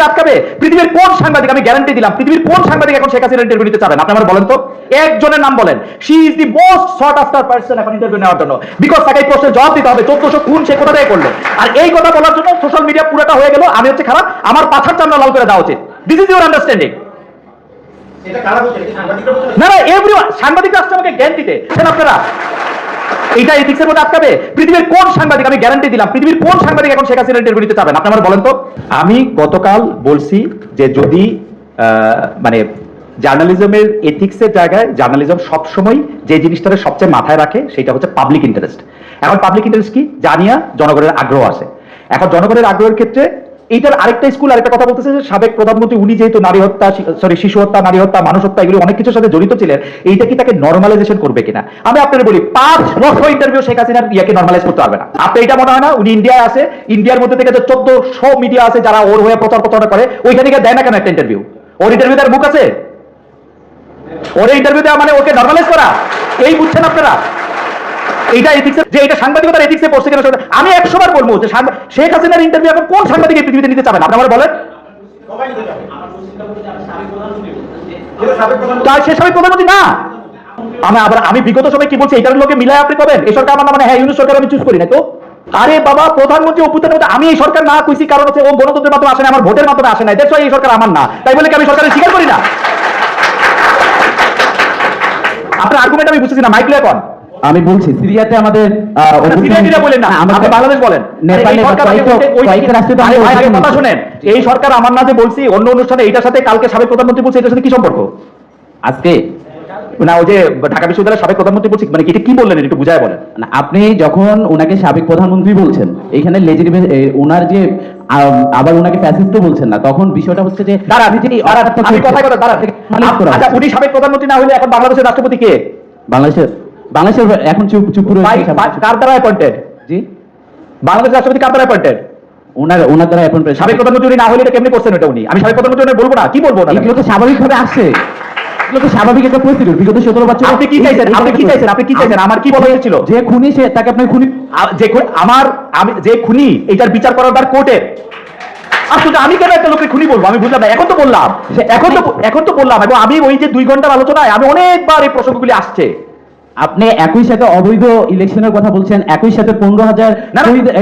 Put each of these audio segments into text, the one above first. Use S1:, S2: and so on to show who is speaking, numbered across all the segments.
S1: মধ্যে আটকাবে পৃথিবীর কোন সাংবাদিক? আমি গ্যারান্টি দিলাম পৃথিবীর কোন সাংবাদিক এখন শেখ হাসিনা ইন্টারভিউ নিতে চাবেন আপনি আমার বলেন তো। একজনের নাম বলেন। She is the most short after person এখন ইন্টারভিউ নেওয়ার জন্য। বিকজ তাকে প্রশ্নের জবাব দিতে হবে। চোদ্দশো খুন সে কোথা করল? আর এই কথা বলার জন্য সোশ্যাল মিডিয়া পুরোটা হয়ে গেল। আমি হচ্ছে খারাপ। আমার পাথার চামড়া লাল করে দেওয়া উচিত। দিস ইজ ইউর আন্ডারস্ট্যান্ডিং
S2: সাংবাদিকরা
S1: না না এভরি সাংবাদিক আসছে আমাকে জ্ঞান দিতে আপনারা এইটা এথিক্সের মধ্যে আটকাবে? পৃথিবীর কোন সাংবাদিক, আমি গ্যারান্টি দিলাম, পৃথিবীর কোন সাংবাদিক এখন শেখ হাসিনা ইন্টারভিউ নিতে চাবেন আপনি আমার বলেন তো। আমি গতকাল বলছি যে যদি মানে জার্নালিজমের এথিক্সের জায়গায় জার্নালিজম সবসময় যে জিনিসটাকে সবচেয়ে মাথায় রাখে, সেটা হচ্ছে পাবলিক ইন্টারেস্ট এখন পাবলিক ইন্টারেস্ট কি? জানিয়া জনগণের আগ্রহ আছে। এখন জনগণের আগ্রহের ক্ষেত্রে এইটার আরেকটা স্কুল আরেকটা কথা বলতেছে যে সাবেক প্রধানমন্ত্রী, উনি যেহেতু নারী হত্যা সরি শিশু হত্যা, নারী হত্যা, মানুষ হত্যা, এগুলো অনেক কিছুর সাথে জড়িত ছিলেন, এইটা কি তাকে নর্মালাইজেশন করবে কিনা? আমি আপনাদের বলি, পাঁচ লক্ষ ইন্টারভিউ শেখ হাসিনার ইয়াকে নর্মালাইজ করতে পারবে না। আপনি এটা মনে হয় না, উনি ইন্ডিয়ায় আছে ইন্ডিয়ার মধ্যে থেকে যে চোদ্দশো মিডিয়া আছে যারা ওর হয়ে প্রচার প্রচারণা করে, ওইখানে গিয়ে দেয় না কেন একটা ইন্টারভিউ ওর ইন্টারভিউ তার মুখ আছে? ওর ইন্টারভিউ দেওয়া মানে ওকে নর্মালাইজ করা? এই বুঝছেন আপনারা? এইটা এথিক্সের যে এটা সাংবাদিকতার এথিক্সে পড়ছে কিনা আমি একশো বার বলব যে শেখ হাসিনার ইন্টারভিউ এখন কোন সাংবাদিক এই পৃথিবীতে নিতে চাবেন আপনি আমার বলেন।
S2: এটা
S1: তার সে সাবেক প্রধানমন্ত্রী না। আমি আবার আমি বিগত সময় কি বলছি এটার লোকে মিলায় আপনি কবেন? এই সরকার আমার মানে হ্যাঁ ইউনিট সরকার আমি চুজ করি না তো? আরে বাবা, প্রধানমন্ত্রী অভ্যুত্থানের মধ্যে আমি এই সরকার না কইছি কারণ হচ্ছে ও গণতন্ত্রের মাধ্যমে আসে না আমার ভোটের মাধ্যমে আসে না দেখছ এই সরকার আমার না। তাই বলে কি আমি সরকারের স্বীকার করি না? আপনার আর্গুমেন্ট আমি বুঝতেছি না মাইক এখন।
S3: আমি বলছি সিরিয়াতে আমাদের
S1: বাংলাদেশ বলেন। এই সরকার
S3: আমরা
S1: ভাই, আগে
S3: অভ্যুত্থান
S1: কথা শুনেন এই সরকার আমার না যে বলছি অন্য অনুষ্ঠানে এইটার সাথে কালকে সাবেক প্রধানমন্ত্রী বলছে এটার সাথে কি সম্পর্ক?
S3: আজকে?
S1: না ওই যে ঢাকা বিশ্ববিদ্যালয়ের সাবেক প্রধানমন্ত্রী বলছি মানে এটা কি বললেন একটু বুঝায় বলেন।
S3: না, আপনি যখন ওনাকে সাবেক প্রধানমন্ত্রী বলছেন এখানে লেজিটিমেট ওনার যে আবার ওনাকে ফ্যাসিস্ট বলছেন না তখন বিষয়টা হচ্ছে যে
S1: দাঁড়া আমি কথায় কথা দাঁড়া আচ্ছা উনি সাবেক প্রধানমন্ত্রী না হলে এখন বাংলাদেশের রাষ্ট্রপতি কে?
S3: বাংলাদেশের? বাংলাদেশের এখন চুপ চুপ করে
S1: কার দ্বারা অ্যাপয়েন্টেড
S3: জি।
S1: রাষ্ট্রপতি কার দ্বারা অ্যাপয়েন্টেড
S3: ওনার ওনার দ্বারা
S1: সাবেক প্রধানমন্ত্রী না হলে এটা কেমনি করছেন এটা উনি? আমি সাবেক প্রধানমন্ত্রী বলব না কি বলব না
S3: এগুলো তো স্বাভাবিকভাবে আসছে এগুলো তো স্বাভাবিক একটা পরিস্থিতি বিগত সতেরো বছর
S1: আপনি কি চাইছেন? আপনি কি চাইছেন? আপনি কি চাইছেন? আমার কি বলা হয়েছিল?
S3: যে খুনি সে তাকে আপনি খুনি
S1: যে আমার আমি যে খুনি এটার বিচার করার দার কোর্টের আসলে আমি কেন একটা লোকের খুনি বলব? আমি বুঝলাম না। এখন তো বললাম। এখন তো এখন তো বললাম। এবং আমি ওই যে দুই ঘণ্টার আলোচনায় আমি অনেকবার এই প্রসঙ্গগুলি আসছে।
S3: আপনি একই সাথে অবৈধ ইলেকশনের কথা বলছেন একই সাথে পনেরো হাজার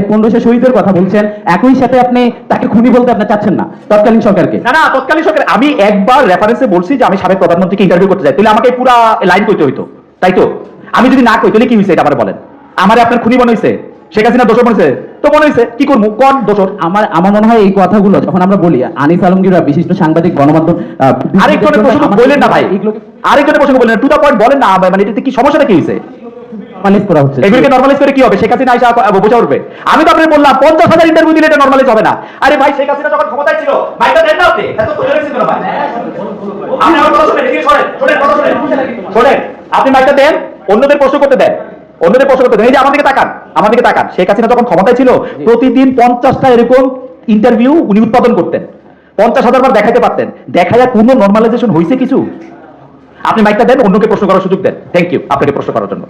S3: পনেরোশো শহীদের কথা বলছেন একই সাথে আপনি তাকে খুনি বলতে আপনি চাচ্ছেন না তৎকালীন সরকারকে।
S1: না না তৎকালীন সরকার আমি একবার রেফারেন্সে বলছি যে আমি সাবেক প্রধানমন্ত্রীকে ইন্টারভিউ করতে চাই তাহলে আমাকে পুরো লাইন কইতে হইতো তাই তো? আমি যদি না কই তাহলে কি হয়েছে এটা আমার বলেন? আমার আপনার খুনি মনে হয়েছে শেখ হাসিনা দোষ মনে হয়েছে তো মনে হয়েছে কি করব? কোন দোষর
S3: আমার আমার মনে হয় এই কথাগুলো যখন আমরা বলি আনিস আলমগীর বিশিষ্ট সাংবাদিক গণমাধ্যম
S1: আরেকজনের প্রসঙ্গ
S3: আমাদের-
S1: বললেন না ভাই। আরেকজনের প্রসঙ্গ বললেন টু দা পয়েন্ট বলেন না মানে এটাতে কি সমস্যাটা কি হয়েছে
S3: normalize করা হচ্ছে।
S1: এগুলোকে নর্মালাইজ করে কি হবে? শেখ হাসিনা আইসা বোঝা উঠবে। আমি তো আপনাকে বললাম পঞ্চাশ হাজার ইন্টারভিউ দিলে এটা নর্মালাইজ হবে না। আরে ভাই শেখ হাসিনা যখন ক্ষমতায় ছিল ভাইটা দেন না আপনি? এত তো হেরেছেন কেন ভাই। আপনি আমার কথা শুনেন এদিকে সরেন শোনেন কথা শুনেন। শোনেন আপনি মাইকটা দেন অন্যদের প্রশ্ন করতে দেন। অন্যদের প্রশ্ন করতে এই যে আমার দিকে তাকান আমার দিকে তাকান। শেখ হাসিনা যখন ক্ষমতায় ছিল প্রতিদিন পঞ্চাশটা এরকম ইন্টারভিউ উনি উৎপাদন করতেন। পঞ্চাশ হাজার বার দেখাতে পারতেন। দেখা যায় কোনো নর্মালাইজেশন হয়েছে কিছু? আপনি মাইকটা দেন অন্যকে প্রশ্ন করার সুযোগ দেন। থ্যাংক ইউ আপনাকে প্রশ্ন করার জন্য।